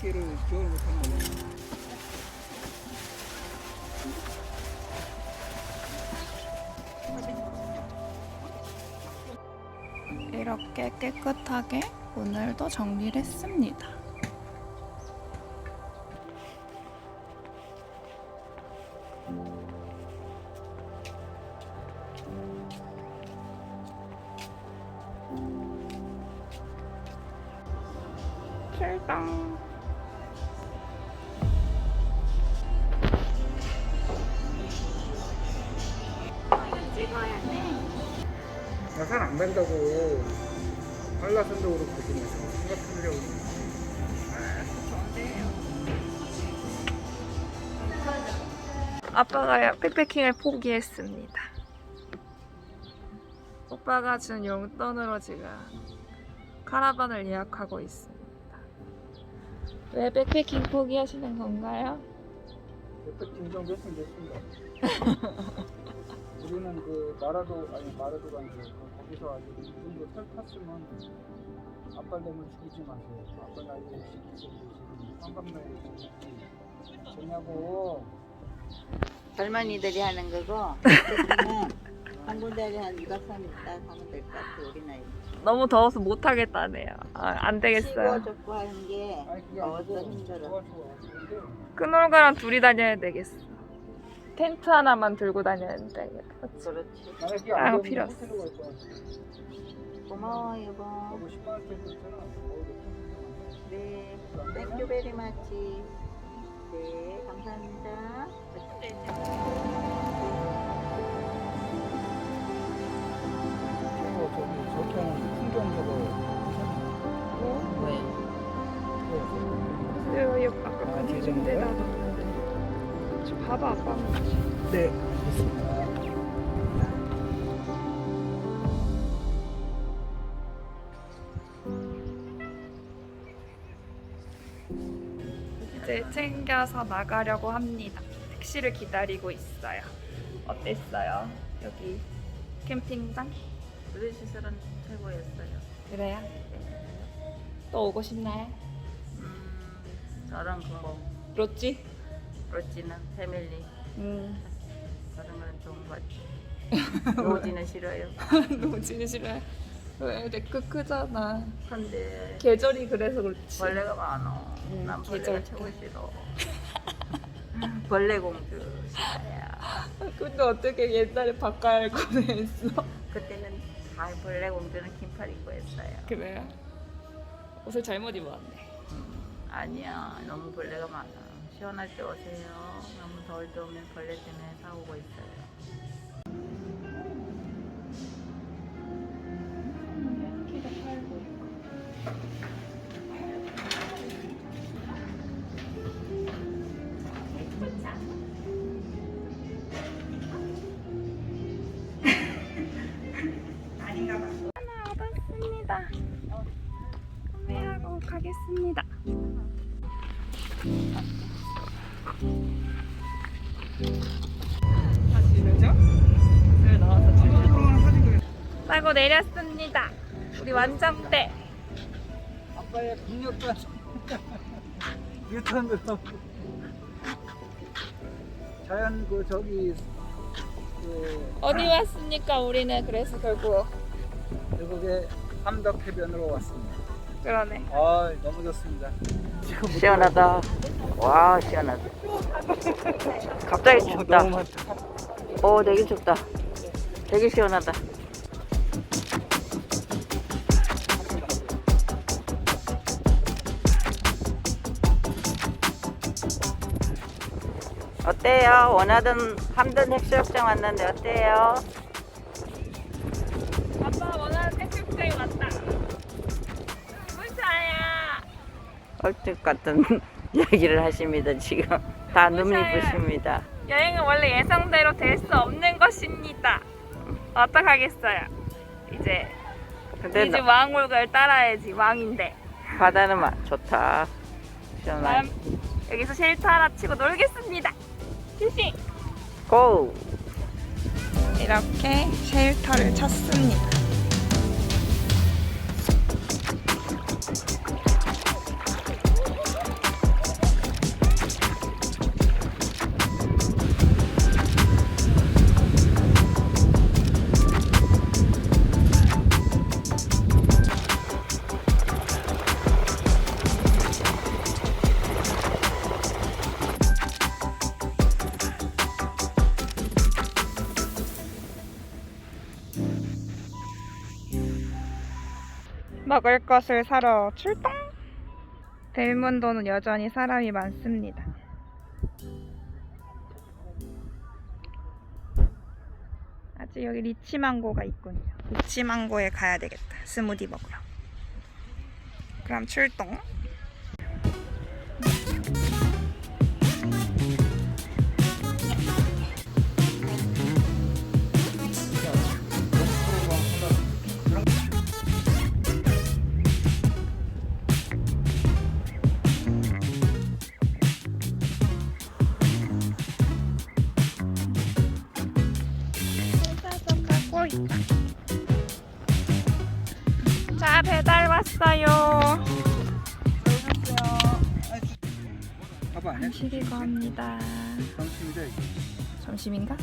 500개를 지원을 못하는 거네. 이렇게 깨끗하게 오늘도 정리를 했습니다. 출동. 한라산도 그렇고 지금 생각하려고 아빠가 백패킹을 포기했습니다. 오빠가 준 용돈으로 지금 카라반을 예약하고 있습니다. 왜 백패킹 포기하시는 건가요? 몇백 진정 했으면 됐습니다. 우리는 그 마라도 아니 마라도가 아니고 그 거기서 아주 이 정도 털 탔으면 아빨내면 죽이지 마세요. 아빠 나이 60이 지금 환갑나이 되냐고 젊은이들이 하는 거고 한 군데에 한 2박 3일 있다 가면 될 것 같아 우리 나이 너무 더워서 못 하겠다네요. 아, 안 되겠어요. 좁고 하는 게 아니 그게 더워서 아니고 힘들어 좋아 좋아 근데 끈올가랑 둘이 다녀야 되겠어. 텐트 하나만 들고 다녀야. 그치? 그렇지 아, 안 되면 필요 없어. 고마워 여보 하고 10만 원짜리 있잖아. 어, 네 땡큐 베리 마치 네 감사합니다 저거 저기 저렇게 하는 풍경 저거 왜? 아까 아, 그 뒤집는 데다 거야? 뒀는데. 저 봐봐 아빠. 네 이제 챙겨서 나가려고 합니다. 택시를 기다리고 있어요. 어땠어요? 여기 캠핑장? 우리 시설은 최고였어요 그래요? 또 오고 싶나요? 음 저런 그뭐 로찌? 로지는 패밀리 음. 저런 거는 좋은 것 같아 로지는 싫어요 로지는 싫어요. 왜? 내크 크잖아. 근데 계절이 그래서 그렇지. 벌레가 많아 음, 난 계절 벌레가 최고 싫어 벌레 공주 싫어야 근데 어떻게 옛날에 할 뻔했어? 그때는 다 벌레 공주는 긴팔 입고 했어요. 그래요? 옷을 잘못 입었네. 아니야, 너무 벌레가 많아. 시원할 때 오세요. 너무 더울 때 오면 벌레 때문에 사오고 있어요. 하나 얻었습니다. 구매하고 가겠습니다. 싸고 내렸습니다. 우리 완장대. 아빠의 강력한 유턴을 하고 자연 그 저기 그 어디 왔습니까? 우리는 그래서 결국 외국의 함덕 해변으로 왔습니다. 그러네. 아 너무 좋습니다. 지금 시원하다. 와, 시원하다. 갑자기 춥다. 오, 되게 춥다. 되게 시원하다. 어때요? 원하던 함든 해수욕장 왔는데 어때요? 아빠 원하는 해수욕장에 왔다. 무사야. 얼뜻 같은 이야기를 하십니다, 지금. 다 눈이 무사해. 부십니다. 여행은 원래 예상대로 될 수 없는 것입니다. 어떡하겠어요. 이제 근데 이제 너- 왕물을 따라야지 왕인데. 바다는 마, 좋다. 시원하게. 그럼 여기서 쉘터 하나 치고 놀겠습니다. 고! 이렇게 쉘터를 쳤습니다. 먹을 것을 사러 출동! 벨문도는 여전히 사람이 많습니다. 아직 여기 리치망고가 있군요. 리치망고에 가야 되겠다. 스무디 먹으러. 그럼 출동! 아니야? 간식이 갑니다. 점심이다 이게 점심인가?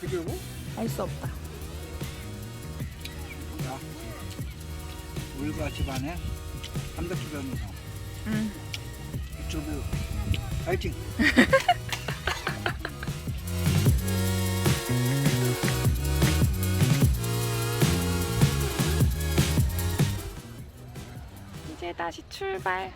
그게 뭐? 알수 없다. 자 우리가 집안에 삼덕주변에서 응. 유튜브 파이팅 이제 다시 출발.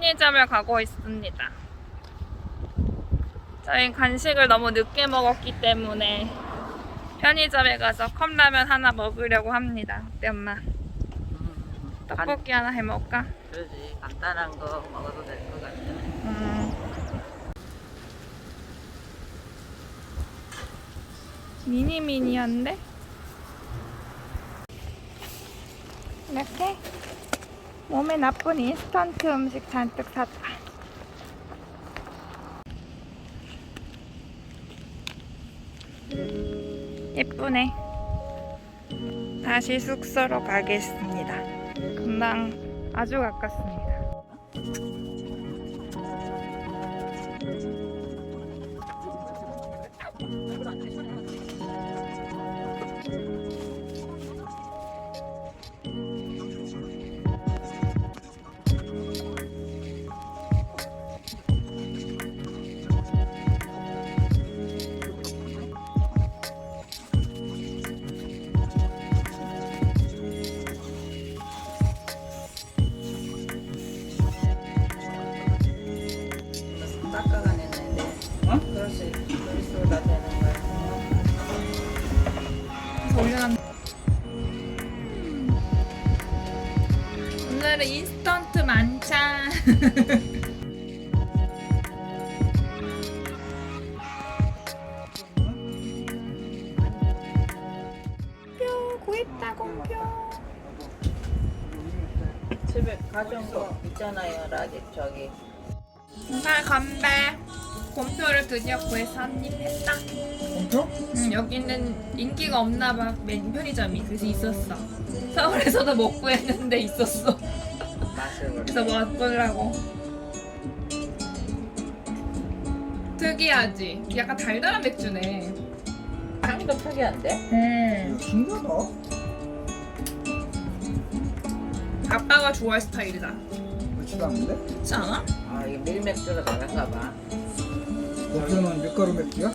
편의점을 가고 있습니다. 저희 간식을 너무 늦게 먹었기 때문에 편의점에 가서 컵라면 하나 먹으려고 합니다. 어때 엄마? 음, 떡볶이 하나 해 먹을까? 그러지 간단한 거 먹어도 될 것 같아. 음. 미니 미니한데? 이렇게 몸에 나쁜 인스턴트 음식 잔뜩 샀다. 예쁘네. 다시 숙소로 가겠습니다. 금방 아주 가깝습니다. 가져온 거 있잖아요 라디 저기 정말 건배 곰표를 드디어 구해서 한입 했다. 엄청? 응, 여기는 인기가 없나 봐. 맨 편의점이 그래서 있었어. 서울에서도 못 구했는데 있었어. 맛을 그래서 먹어보려고. 특이하지? 약간 달달한 맥주네. 향도 특이한데? 음. 신기하다. 아빠가 좋아할 스타일이다. 그렇지도 않은데? 그렇지 않아? 아 이게 밀맥주가 다른가 봐 거기는 밀가루 맥주야?